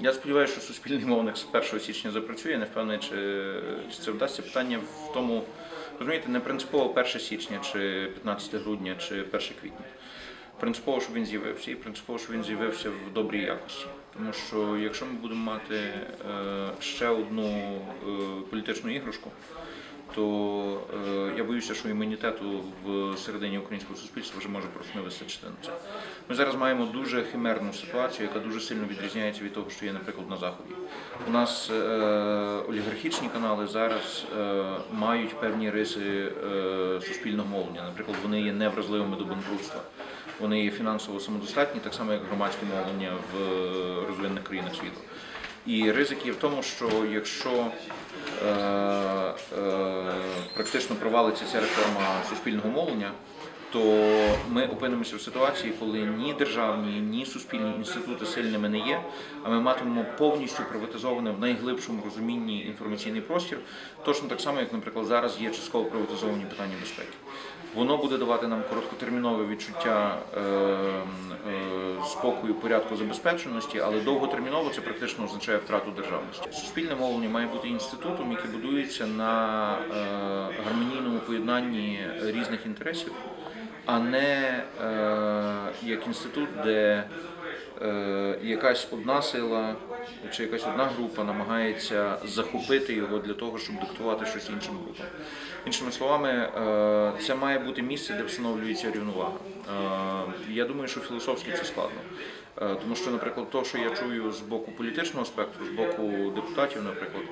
Я сподіваюся, що суспільний мовник з 1 січня запрацює. Не впевнений, чи, чи це вдасться. Питання в тому, розумієте, не принципово 1 січня, чи 15 грудня, чи 1 квітня. Принципово, щоб він з'явився, і принципово, щоб він з'явився в добрій якості. Тому що якщо ми будемо мати е, ще одну е, політичну іграшку, то е, я боюся, що імунітету в середині українського суспільства вже може просто не вистачити на це. Ми зараз маємо дуже химерну ситуацію, яка дуже сильно відрізняється від того, що є, наприклад, на заході. У нас е, олігархічні канали зараз е, мають певні риси суспільного мовлення. Наприклад, вони є невразливими до банкрутства. Вони є фінансово самодостатні, так само як громадське мовлення в розвинених країнах світу. І ризик є в тому, що якщо е, практично провалиться ця реформа суспільного мовлення, то ми опинимося в ситуації, коли ні державні, ні суспільні інститути сильними не є, а ми матимемо повністю приватизований в найглибшому розумінні інформаційний простір, точно так само, як, наприклад, зараз є частково приватизовані питання безпеки. Воно буде давати нам короткотермінове відчуття е, е, спокою, порядку, забезпеченості, але довготерміново це практично означає втрату державності. Суспільне мовлення має бути інститутом, який будується на е, гармонійному поєднанні різних інтересів, а не е, як інститут, де е, якась одна сила чи якась одна група намагається захопити його для того, щоб диктувати щось іншим групам. Іншими словами, е, це має бути місце, де встановлюється рівновага. Е, Я думаю, що філософськи це складно. Е, Тому що, наприклад, то, що я чую з боку політичного спектру, з боку депутатів, наприклад,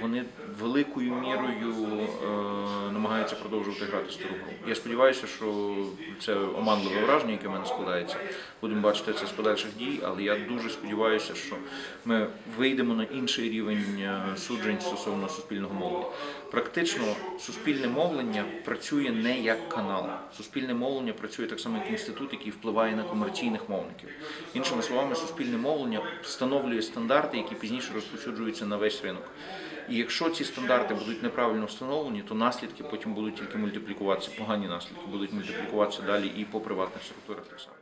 вони великою мірою е, намагаються продовжувати грати стару гру. Я сподіваюся, що це оманливе враження, яке в мене складається. Будемо бачити це з подальших дій, але я дуже сподіваюся, що ми вийдемо на інший рівень е, суджень стосовно суспільного мовлення. Практично суспільне мовлення працює не як канал. Суспільне мовлення працює так само як інститут, який впливає на комерційних мовників. Іншими словами, суспільне мовлення встановлює стандарти, які пізніше розповсюджуються на весь ринок. І якщо ці стандарти будуть неправильно встановлені, то наслідки потім будуть тільки мультиплікуватися, погані наслідки будуть мультиплікуватися далі і по приватних структурах так само.